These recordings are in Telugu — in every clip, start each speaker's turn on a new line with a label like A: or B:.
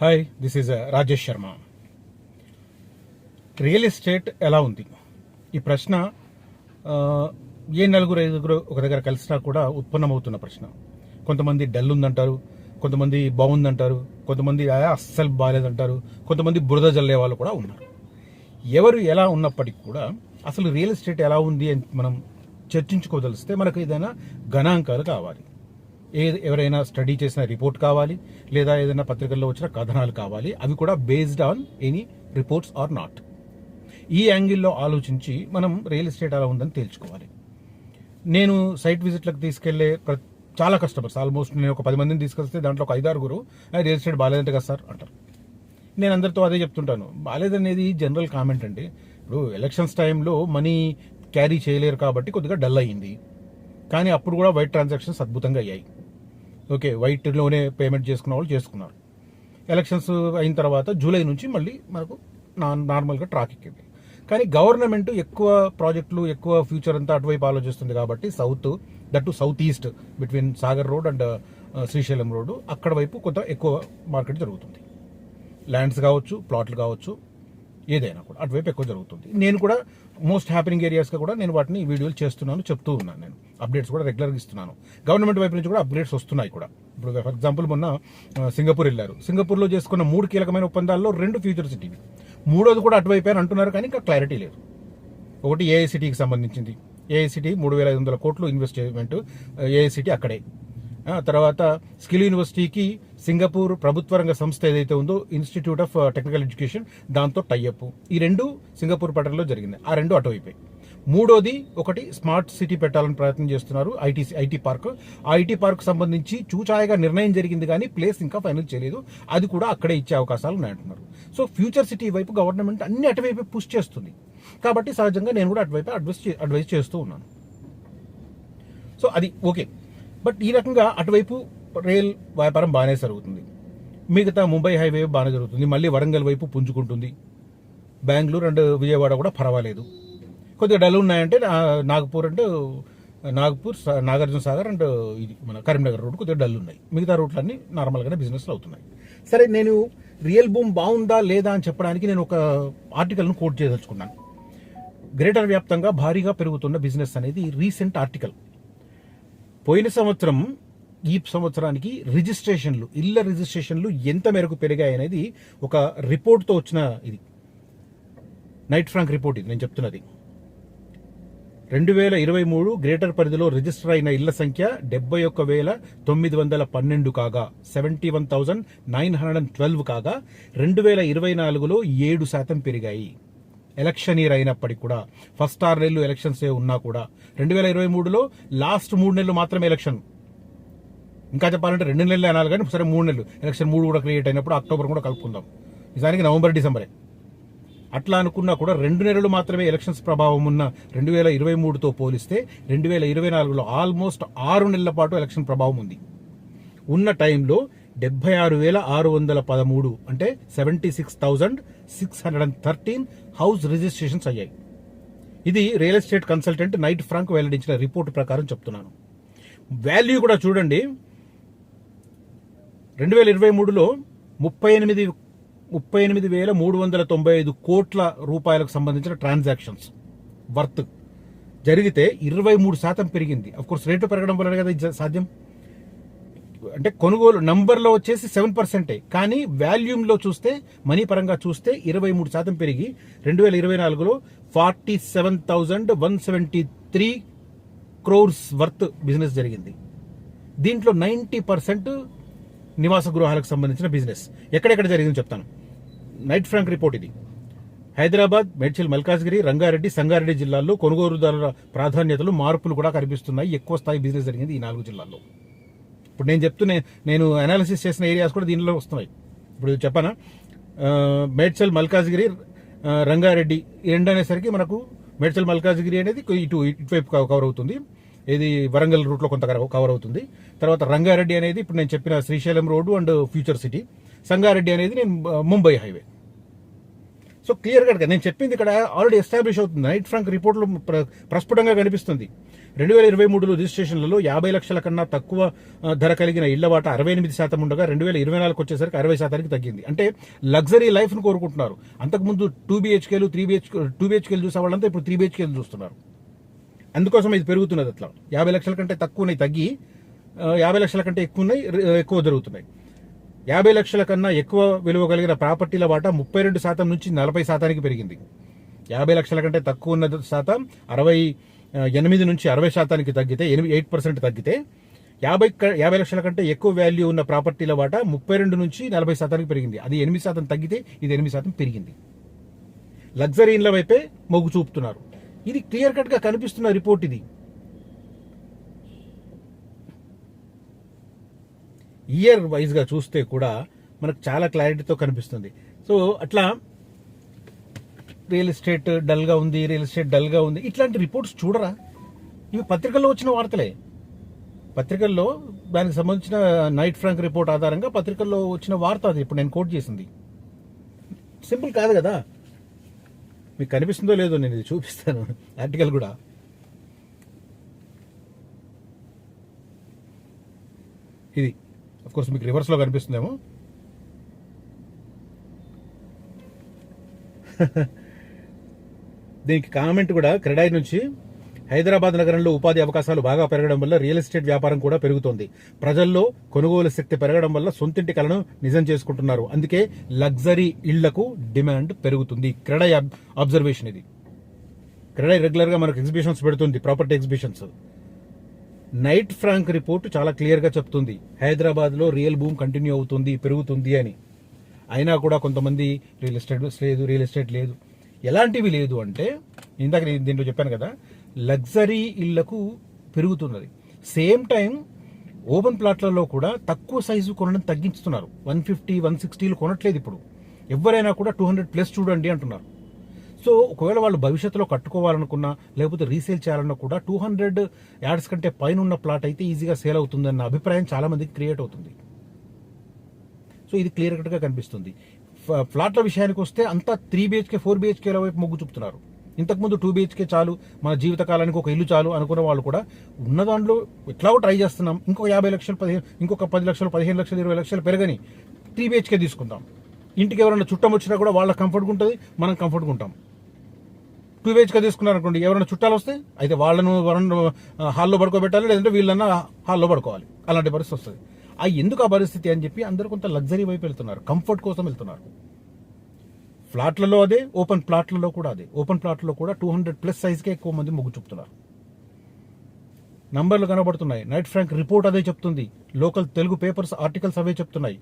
A: Hi this is Rajesh Sharma real estate ఎలా ఉంది? ఈ ప్రశ్న ఏ నలుగురు ఐదుగురు ఒక దగ్గర కలిసినా కూడా ఉత్పన్నమవుతున్న ప్రశ్న. కొంతమంది డల్ ఉందంటారు కొంతమంది బాగుందంటారు కొంతమంది అస్సలు బాగాలేదంటారు కొంతమంది బురద జల్లే వాళ్ళు కూడా ఉన్నారు. ఎవరు ఎలా ఉన్నప్పటికీ కూడా అసలు రియల్ ఎస్టేట్ ఎలా ఉంది అని మనం చర్చించుకోదలిస్తే మనకు ఏదైనా గణాంకాలు కావాలి. ఏ ఎవరైనా స్టడీ చేసిన రిపోర్ట్ కావాలి లేదా ఏదైనా పత్రికల్లో వచ్చిన కథనాలు కావాలి అవి కూడా based on any reports or not. ఈ యాంగిల్లో ఆలోచించి మనం రియల్ ఎస్టేట్ అలా ఉందని తేల్చుకోవాలి. నేను సైట్ విజిట్లకు తీసుకెళ్ళే చాలా కస్టమర్స్ ఆల్మోస్ట్ నేను ఒక పది మందిని తీసుకొస్తే దాంట్లో ఒక ఐదారుగురు రియల్ ఎస్టేట్ బాగాలేదంట కదా సార్ అంటారు. నేను అందరితో అదే చెప్తుంటాను బాగాలేదనేది జనరల్ కామెంట్ అండి. ఇప్పుడు ఎలక్షన్స్ టైంలో మనీ క్యారీ చేయలేరు కాబట్టి కొద్దిగా డల్ అయ్యింది. కానీ అప్పుడు కూడా వైట్ ట్రాన్సాక్షన్స్ అద్భుతంగా అయ్యాయి. ఓకే వైట్లోనే పేమెంట్ చేసుకున్న వాళ్ళు చేసుకున్నారు. ఎలక్షన్స్ అయిన తర్వాత జూలై నుంచి మళ్ళీ మనకు నా- నార్మల్గా ట్రాక్ ఎక్కింది. కానీ గవర్నమెంట్ ఎక్కువ ప్రాజెక్టులు ఎక్కువ ఫ్యూచర్ అంతా అటువైపు ఆలోచిస్తుంది కాబట్టి south that to south east between Sagar road and Srisailam road అక్కడ వైపు కొంత ఎక్కువ మార్కెట్ జరుగుతుంది. ల్యాండ్స్ కావచ్చు ప్లాట్లు కావచ్చు ఏదైనా కూడా. అటువైపు ఎక్కువ జరుగుతుంది. నేను కూడా మోస్ట్ హ్యాపెనింగ్ ఏరియాస్గా కూడా నేను వాటిని వీడియోలు చేస్తున్నాను చెప్తూ ఉన్నాను నేను. అప్డేట్స్ కూడా రెగ్యులర్గా ఇస్తున్నాను. గవర్నమెంట్ వైపు నుంచి కూడా అప్డేట్స్ వస్తున్నాయి కూడా. ఇప్పుడు ఫర్ ఎగ్జాంపుల్ మొన్న సింగపూర్ వెళ్ళారు. సింగపూర్లో చేసుకున్న మూడు కీలకమైన ఒప్పందాల్లో రెండు ఫ్యూచర్ సిటీవి మూడోది కూడా అటువైపు అని అంటున్నారు కానీ ఇంకా క్లారిటీ లేదు. ఒకటి ఏఐసిటీకి సంబంధించింది. ఏఐసిటీ మూడు వేల ఐదు వందల కోట్లు ఇన్వెస్ట్మెంట్ ఏఐసిటీ అక్కడే. తర్వాత స్కిల్ యూనివర్సిటీకి సింగపూర్ ప్రభుత్వ రంగ సంస్థ ఏదైతే ఉందో ఇన్స్టిట్యూట్ ఆఫ్ టెక్నికల్ ఎడ్యుకేషన్ దాంతో టైఅప్ ఈ రెండు సింగపూర్ పట్టణంలో జరిగింది. ఆ రెండు అటువైపే. మూడోది ఒకటి స్మార్ట్ సిటీ పెట్టాలని ప్రయత్నం చేస్తున్నారు ఐటీ ఐటీ పార్క్. ఆ ఐటీ పార్క్ సంబంధించి చూచాయగా నిర్ణయం జరిగింది కానీ ప్లేస్ ఇంకా ఫైనల్ చేయలేదు. అది కూడా అక్కడే ఇచ్చే అవకాశాలు ఉన్నాయంటున్నారు. సో ఫ్యూచర్ సిటీ వైపు గవర్నమెంట్ అన్ని అటువైపే పుష్ చేస్తుంది. కాబట్టి సహజంగా నేను కూడా అటువైపు అడ్వైస్ అడ్వైస్ చేస్తూ ఉన్నాను. సో అది ఓకే. బట్ ఈ రకంగా అటువైపు రైల్ వ్యాపారం బాగానే జరుగుతుంది. మిగతా ముంబై హైవే బాగానే జరుగుతుంది. మళ్ళీ వరంగల్ వైపు పుంజుకుంటుంది. బెంగళూరు అండ్ విజయవాడ కూడా పర్వాలేదు. కొద్దిగా డల్ ఉన్నాయంటే నా- నాగపూర్ అండ్ నాగపూర్ సా- నాగార్జున సాగర్ అండ్ ఇది మన కరీంనగర్ రోడ్ కొద్దిగా డల్ ఉన్నాయి. మిగతా రూట్లన్నీ నార్మల్గానే బిజినెస్లు అవుతున్నాయి. సరే నేను రియల్ బూమ్ బాగుందా లేదా అని చెప్పడానికి నేను ఒక ఆర్టికల్ను కోట్ చేయదలుచుకున్నాను. గ్రేటర్ వ్యాప్తంగా భారీగా పెరుగుతున్న బిజినెస్ అనేది రీసెంట్ ఆర్టికల్. పోయిన సంవత్సరం ఈ సంవత్సరానికి రిజిస్ట్రేషన్లు ఇళ్ళ రిజిస్ట్రేషన్లు ఎంత మేరకు పెరిగాయి అనేది ఒక రిపోర్ట్తో వచ్చిన ఇది. నైట్ ఫ్రాంక్ రిపోర్ట్ ఇది నేను చెప్తున్నది. రెండు వేల ఇరవై మూడు గ్రేటర్ పరిధిలో రిజిస్టర్ అయిన ఇళ్ళ సంఖ్య డెబ్బై ఒక్క వేల తొమ్మిది వందల పన్నెండు కాగా seventy one thousand nine hundred and twelve కాగా రెండు వేల ఇరవై నాలుగులో ఏడు శాతం పెరిగాయి. ఎలక్షన్ ఇయర్ అయినప్పటికీ కూడా ఫస్ట్ ఆరు నెలలు ఎలక్షన్స్ ఏ ఉన్నా కూడా రెండు వేల ఇరవై మూడులో లాస్ట్ మూడు నెలలు మాత్రమే ఎలక్షన్. ఇంకా చెప్పాలంటే రెండు నెలలు అనాలి కానీ సరే మూడు నెలలు. ఎలక్షన్ మూడు కూడా క్రియేట్ అయినప్పుడు అక్టోబర్ కూడా కలుపుకుందాం. నిజానికి నవంబర్ డిసెంబరే. అట్లా అనుకున్నా కూడా రెండు నెలలు మాత్రమే ఎలక్షన్స్ ప్రభావం ఉన్న రెండు వేల ఇరవై మూడుతో పోలిస్తే రెండు వేల ఇరవై నాలుగులో ఆల్మోస్ట్ ఆరు నెలల పాటు ఎలక్షన్ ప్రభావం ఉంది. ఉన్న టైంలో డెబ్బై ఆరు వేల ఆరు వందల పదమూడు అంటే seventy six thousand six hundred and thirteen house registrations అయ్యాయి. ఇది real estate consultant Knight Frank వెల్లడించిన రిపోర్ట్ ప్రకారం చెప్తున్నాను. వాల్యూ కూడా చూడండి. రెండు వేల ఇరవై మూడులో ముప్పై ఎనిమిది ముప్పై ఎనిమిది వేల మూడు వందల తొంభై ఐదు కోట్ల రూపాయలకు సంబంధించిన ట్రాన్సాక్షన్స్. వర్త్. జరిగితే ఇరవై మూడు శాతం పెరిగింది. అఫ్కోర్స్ రేటు పెరగడం వల్ల కదా సాధ్యం. అంటే కొనుగోలు నంబర్లో వచ్చేసి సెవెన్ పర్సెంటే. కానీ వాల్యూమ్లో చూస్తే మనీ పరంగా చూస్తే ఇరవై మూడు శాతం పెరిగి రెండు వేల ఇరవై నాలుగులో forty seven thousand one seventy three crores worth business జరిగింది. దీంట్లో నైంటీ పర్సెంట్ నివాస గృహాలకు సంబంధించిన బిజినెస్. ఎక్కడెక్కడ జరిగిందో చెప్తాను. నైట్ ఫ్రాంక్ రిపోర్ట్ ఇది. హైదరాబాద్ మేడ్చల్ మల్కాజ్గిరి రంగారెడ్డి సంగారెడ్డి జిల్లాల్లో కొనుగోలుదారుల ప్రాధాన్యతలు మార్పులు కూడా కనిపిస్తున్నాయి. ఎక్కువ స్థాయి బిజినెస్ జరిగింది ఈ నాలుగు జిల్లాల్లో. ఇప్పుడు నేను చెప్తూనే నేను అనాలిసిస్ చేసిన ఏరియాస్ కూడా దీనిలో వస్తున్నాయి. ఇప్పుడు చెప్పనా? మేడ్చల్ మల్కాజ్గిరి రంగారెడ్డి ఈ రెండు అనేసరికి మనకు మేడ్చల్ మల్కాజ్గిరి అనేది ఇటు ఇటువైపు కవర్ అవుతుంది. ఇది వరంగల్ రూట్లో కొంత కవర్ అవుతుంది. తర్వాత రంగారెడ్డి అనేది ఇప్పుడు నేను చెప్పిన Srisailam road and future city. Sangareddy అనేది నేను ముంబై హైవే. సో క్లియర్గా నేను చెప్పింది ఇక్కడ ఆల్రెడీ ఎస్టాబ్లిష్ అవుతుంది. నైట్ ఫ్రాంక్ రిపోర్ట్లో ప్రస్ఫుటంగా కనిపిస్తుంది. రెండు వేల ఇరవై మూడులో రిజిస్ట్రేషన్లలో యాభై లక్షల కన్నా తక్కువ ధర కలిగిన ఇళ్ళ వాటా అరవై ఎనిమిది శాతం ఉండగా రెండు వేల ఇరవై నాలుగు వచ్చేసరికి అరవై శాతానికి తగ్గింది. అంటే లగ్జరీ లైఫ్ను కోరుకుంటున్నారు. అంతకుముందు టూ బీహెచ్కేలు త్రీ బీహెచ్కే టూ బీహెచ్కేలు చూసే వాళ్ళంతా ఇప్పుడు త్రీ బీహెచ్కేలు చూస్తున్నారు. అందుకోసం ఇది పెరుగుతున్నది అట్లా. యాభై లక్షల కంటే తక్కువనే తగ్గి యాభై లక్షల కంటే ఎక్కువ ఉన్నాయి ఎక్కువ జరుగుతున్నాయి. యాభై లక్షల కన్నా ఎక్కువ విలువ కలిగిన ప్రాపర్టీల వాటా ముప్పై రెండు శాతం నుంచి నలభై శాతానికి పెరిగింది. యాభై లక్షల కంటే తక్కువ ఉన్న శాతం అరవై ఎనిమిది నుంచి అరవై శాతానికి తగ్గితే ఎనిమిది ఎయిట్ పర్సెంట్ తగ్గితే యాభై క- యాభై లక్షల కంటే ఎక్కువ వాల్యూ ఉన్న ప్రాపర్టీల వాటా ముప్పై రెండు నుంచి నలభై శాతానికి పెరిగింది. అది ఎనిమిది శాతం తగ్గితే ఇది ఎనిమిది శాతం పెరిగింది. లగ్జరీ ఇండ్ల వైపే మొగ్గు చూపుతున్నారు. ఇది క్లియర్ కట్గా కనిపిస్తున్న రిపోర్ట్ ఇది. ఇయర్ వైజ్గా చూస్తే కూడా మనకు చాలా క్లారిటీతో కనిపిస్తుంది. సో అట్లా రియల్ ఎస్టేట్ డల్గా ఉంది రియల్ ఎస్టేట్ డల్గా ఉంది. ఇట్లాంటి రిపోర్ట్స్ చూడరా? ఇవి పత్రికల్లో వచ్చిన వార్తలే. పత్రికల్లో దానికి సంబంధించిన నైట్ ఫ్రాంక్ రిపోర్ట్ ఆధారంగా పత్రికల్లో వచ్చిన వార్త అది. ఇప్పుడు నేను కోట్ చేసింది. సింపుల్ కాదు కదా? మీకు కనిపిస్తుందో లేదో నేను ఇది చూపిస్తాను. ఆర్టికల్ కూడా. ఇది. కోర్స్ మీకు రివర్స్లో కనిపిస్తుందేమో. దీనికి కామెంట్ కూడా క్రెడాయి నుంచి హైదరాబాద్ నగరంలో ఉపాధి అవకాశాలు బాగా పెరగడం వల్ల రియల్ ఎస్టేట్ వ్యాపారం కూడా పెరుగుతోంది. ప్రజల్లో కొనుగోలు శక్తి పెరగడం వల్ల సొంతింటి కలను నిజం చేసుకుంటున్నారు. అందుకే లగ్జరీ ఇళ్ళకు డిమాండ్ పెరుగుతుంది. క్రెడై అబ్జర్వేషన్ ఇది. క్రెడై రెగ్యులర్గా మనకు ఎగ్జిబిషన్స్ పెడుతుంది property exhibitions. Knight Frank report చాలా క్లియర్గా చెప్తుంది. హైదరాబాద్లో రియల్ భూమ్ కంటిన్యూ అవుతుంది పెరుగుతుంది అని. అయినా కూడా కొంతమంది రియల్ ఎస్టేట్ లేదు రియల్ ఎస్టేట్ లేదు. ఎలాంటివి లేదు అంటే ఇందాక నేను దీంట్లో చెప్పాను కదా లగ్జరీ ఇళ్ళకు పెరుగుతున్నది. సేమ్ టైం ఓపెన్ ప్లాట్లలో కూడా తక్కువ సైజు కొనడం తగ్గించుతున్నారు. వన్ ఫిఫ్టీ వన్ సిక్స్టీలు కొనట్లేదు ఇప్పుడు. ఎవరైనా కూడా టూ హండ్రెడ్ ప్లస్ చూడండి అంటున్నారు. సో ఒకవేళ వాళ్ళు భవిష్యత్తులో కట్టుకోవాలనుకున్నా లేకపోతే రీసేల్ చేయాలన్నా కూడా టూ హండ్రెడ్ యాడ్స్ కంటే పైన ఉన్న ప్లాట్ అయితే ఈజీగా సేల్ అవుతుందన్న అభిప్రాయం చాలామందికి క్రియేట్ అవుతుంది. సో ఇది క్లియర్ కట్గా కనిపిస్తుంది. ఫ్లాట్ల విషయానికి వస్తే అంతా త్రీ బిహెచ్కే ఫోర్ బిహెచ్కేల వైపు మొగ్గు చూపుతున్నారు. ఇంతకుముందు టూ బిహెచ్కే చాలు మన జీవితకాలానికి ఒక ఇల్లు చాలు అనుకున్న వాళ్ళు కూడా ఉన్న దాంట్లో ఎట్లాగో ట్రై చేస్తున్నాం ఇంకొక యాభై లక్షలు పదిహేను ఇంకొక పది లక్షలు పదిహేను లక్షలు ఇరవై లక్షలు పెరగని త్రీ బిహెచ్కే తీసుకుందాం. ఇంటికి ఎవరైనా చుట్టం వచ్చినా కూడా వాళ్ళకి కంఫర్ట్గా ఉంటుంది మనం కంఫర్ట్గా ఉంటాం. టూ బిహెచ్కే తీసుకున్నారనుకోండి ఎవరైనా చుట్టాలు వస్తే అయితే వాళ్ళను హాల్లో పడుకోబెట్టాలి లేదంటే వీళ్ళన్నా హాల్లో పడుకోవాలి. అలాంటి పరిస్థితి వస్తుంది. ఆ ఎందుకు ఆ పరిస్థితి అని చెప్పి అందరూ కొంత లగ్జరీ వైపు వెళ్తున్నారు. కంఫర్ట్ కోసం వెళ్తున్నారు. ఫ్లాట్లలో అదే ఓపెన్ ప్లాట్లలో కూడా అదే. ఓపెన్ ప్లాట్లలో కూడా టూ హండ్రెడ్ ప్లస్ సైజ్కే ఎక్కువ మంది మొగ్గు చూపుతున్నారు. నంబర్లు కనబడుతున్నాయి. నైట్ ఫ్రాంక్ రిపోర్ట్ అదే చెప్తుంది. లోకల్ తెలుగు పేపర్స్ ఆర్టికల్స్ అవే చెప్తున్నాయి.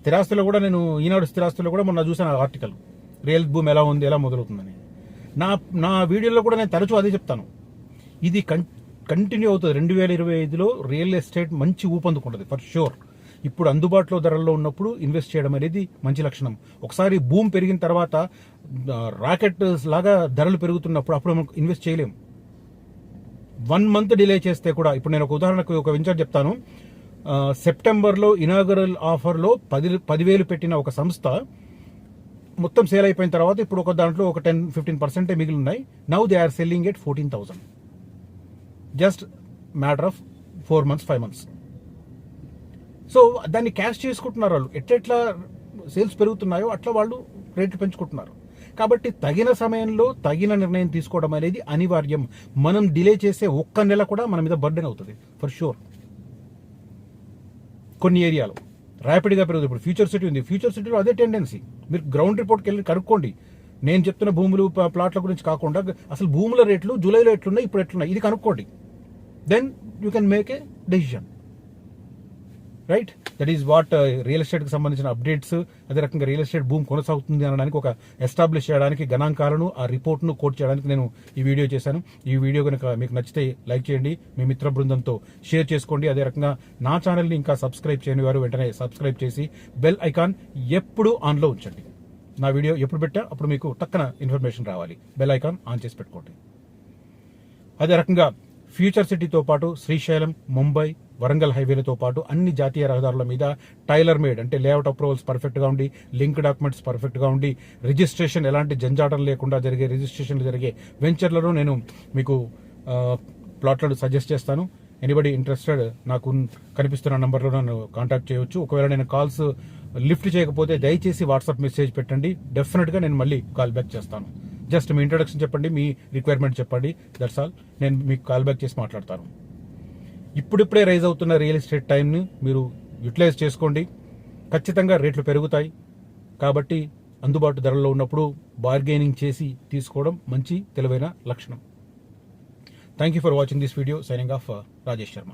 A: స్థిరాస్తులో కూడా నేను ఈనాడు స్థిరాస్తులో కూడా మొన్న చూసాను ఆ ఆర్టికల్. రియల్ భూమి ఎలా ఉంది ఎలా మొదలవుతుందని. నా నా వీడియోలో కూడా నేను తరచూ అదే చెప్తాను. ఇది కం కంటిన్యూ అవుతుంది. రెండు వేల ఇరవై ఐదులో రియల్ ఎస్టేట్ మంచి ఊపందుకుంటుంది ఫర్ షూర్ ఇప్పుడు అందుబాటులో ధరల్లో ఉన్నప్పుడు ఇన్వెస్ట్ చేయడం అనేది మంచి లక్షణం. ఒకసారి భూమి పెరిగిన తర్వాత రాకెట్ లాగా ధరలు పెరుగుతున్నప్పుడు అప్పుడు మనం ఇన్వెస్ట్ చేయలేం. వన్ మంత్ డిలే చేస్తే కూడా ఇప్పుడు నేను ఒక ఉదాహరణకు ఒక వెంచర్ చెప్తాను. సెప్టెంబర్లో ఇనాగరల్ ఆఫర్లో పది పదివేలు పెట్టిన ఒక సంస్థ మొత్తం సేల్ అయిపోయిన తర్వాత ఇప్పుడు ఒక దాంట్లో ఒక టెన్ ఫిఫ్టీన్ పర్సెంటే మిగిలి ఉన్నాయి. Now they are selling at fourteen thousand just matter of four months five months. So దాన్ని క్యాష్ చేసుకుంటున్నారు వాళ్ళు. ఎట్లెట్లా సేల్స్ పెరుగుతున్నాయో అట్లా వాళ్ళు రేట్లు పెంచుకుంటున్నారు. కాబట్టి తగిన సమయంలో తగిన నిర్ణయం తీసుకోవడం అనేది అనివార్యం. మనం డిలే చేసే ఒక్క నెల కూడా మన మీద బర్డెన్ అవుతుంది ఫర్ షూర్ కొన్ని ఏరియాలో. ర్యాపిడ్గా పెరుగుతుంది. ఇప్పుడు ఫ్యూచర్ సిటీ ఉంది. ఫ్యూచర్ సిటీలో అదే టెండెన్సీ. మీరు గ్రౌండ్ రిపోర్ట్కి వెళ్ళి కనుక్కోండి. నేను చెప్తున్న భూములు ప్లాట్ల గురించి కాకుండా అసలు భూముల రేట్లు జూలైలో ఎట్లున్నాయి ఇప్పుడు ఎట్లున్నాయి ఇది కనుక్కోండి. Then you can make a decision right that is what real ఎస్టేట్కి సంబంధించిన అప్డేట్స్ అదే రకంగా రియల్ ఎస్టేట్ భూమి కొనసాగుతుంది అనడానికి ఒక ఎస్టాబ్లిష్ చేయడానికి గణాంకాలను ఆ రిపోర్ట్ను కోట్ చేయడానికి నేను ఈ వీడియో చేశాను. ఈ వీడియో కనుక మీకు నచ్చితే లైక్ చేయండి. మీ మిత్ర బృందంతో షేర్ చేసుకోండి. అదే రకంగా నా ఛానల్ని ఇంకా సబ్స్క్రైబ్ చేయని వారు వెంటనే సబ్స్క్రైబ్ చేసి బెల్ ఐకాన్ ఎప్పుడు ఆన్లో ఉంచండి. నా వీడియో ఎప్పుడు పెట్టా? అప్పుడు మీకు టక్కన ఇన్ఫర్మేషన్ రావాలి. బెల్ ఐకాన్ ఆన్ చేసి పెట్టుకోండి. అదే రకంగా ఫ్యూచర్ సిటీతో పాటు శ్రీశైలం ముంబై వరంగల్ హైవేలతో పాటు అన్ని జాతీయ రహదారుల మీద టైలర్ మేడ్ అంటే లేఅవుట్ అప్రూవల్స్ పర్ఫెక్ట్గా ఉండి లింక్ డాక్యుమెంట్స్ పర్ఫెక్ట్గా ఉండి రిజిస్ట్రేషన్ ఎలాంటి జంజాటం లేకుండా జరిగే రిజిస్ట్రేషన్లు జరిగే వెంచర్లను నేను మీకు ప్లాట్లను సజెస్ట్ చేస్తాను. ఎనీబడి ఇంట్రెస్టెడ్ నాకు కనిపిస్తున్న నంబర్లో నన్ను కాంటాక్ట్ చేయవచ్చు ఒకవేళ నేను కాల్స్ లిఫ్ట్ చేయకపోతే దయచేసి వాట్సాప్ మెసేజ్ పెట్టండి. డెఫినెట్గా నేను మళ్ళీ కాల్ బ్యాక్ చేస్తాను. జస్ట్ మీ ఇంట్రొడక్షన్ చెప్పండి మీ రిక్వైర్మెంట్ చెప్పండి దట్స్ ఆల్ నేను మీకు కాల్ బ్యాక్ చేసి మాట్లాడతాను. ఇప్పుడిప్పుడే రైజ్ అవుతున్న రియల్ ఎస్టేట్ టైంని మీరు యూటిలైజ్ చేసుకోండి. ఖచ్చితంగా రేట్లు పెరుగుతాయి. కాబట్టి అందుబాటు ధరల్లో ఉన్నప్పుడు బార్గెనింగ్ చేసి తీసుకోవడం మంచి తెలివైన లక్షణం. Thank you for watching this video signing off Rajesh Sharma